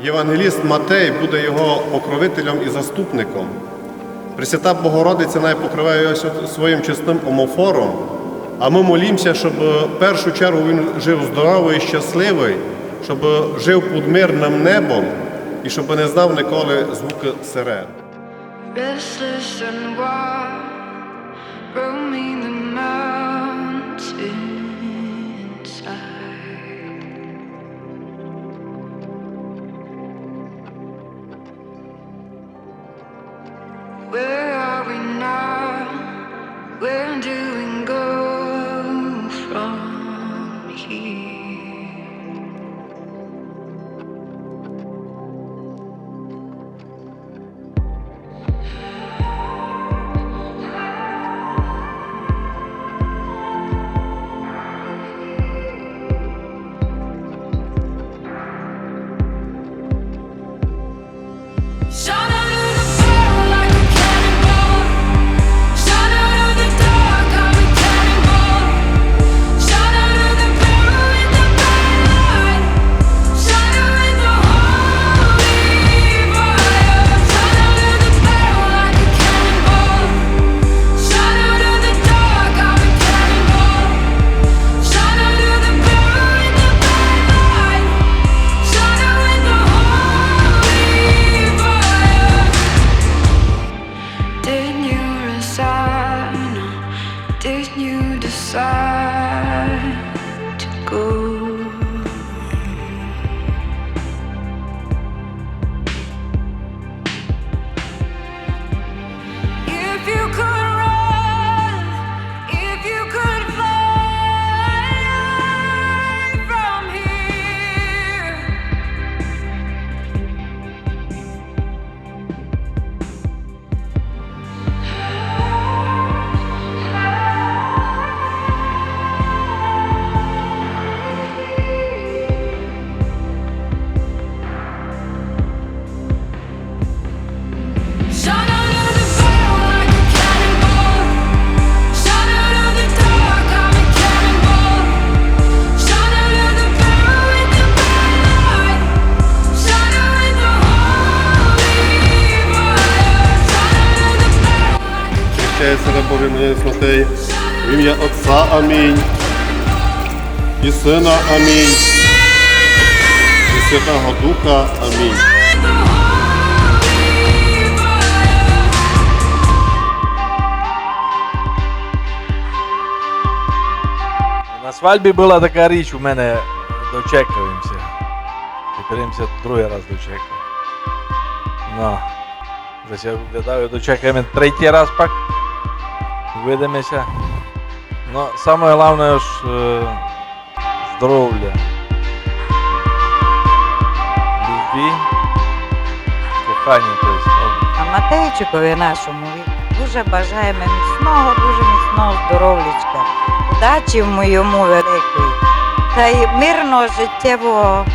Євангеліст Матей буде його покровителем і заступником. Пресвята Богородиця навіть покриває його своїм чистим омофором. А ми молімося, щоб в першу чергу він жив здоровий і щасливий, щоб жив під мирним небом і щоб не знав ніколи звуки сирен. Show Прощається рабові мені в ім'я Отця Амінь, і Сина Амінь, і Святого Духа Амінь. На свадьбі була така річ, у мене дочекаємося. Теперимося другий раз дочекав. Ну, зараз я виглядаю, дочекаємо третій раз пак. Увидимося. Ну, саме головне ж е, здоров'я. Любві, кохання, тобто. А Матейчикові нашому дуже бажаємо міцного, дуже міцного здоров'ячка, удачі йому великої та й мирного життєвого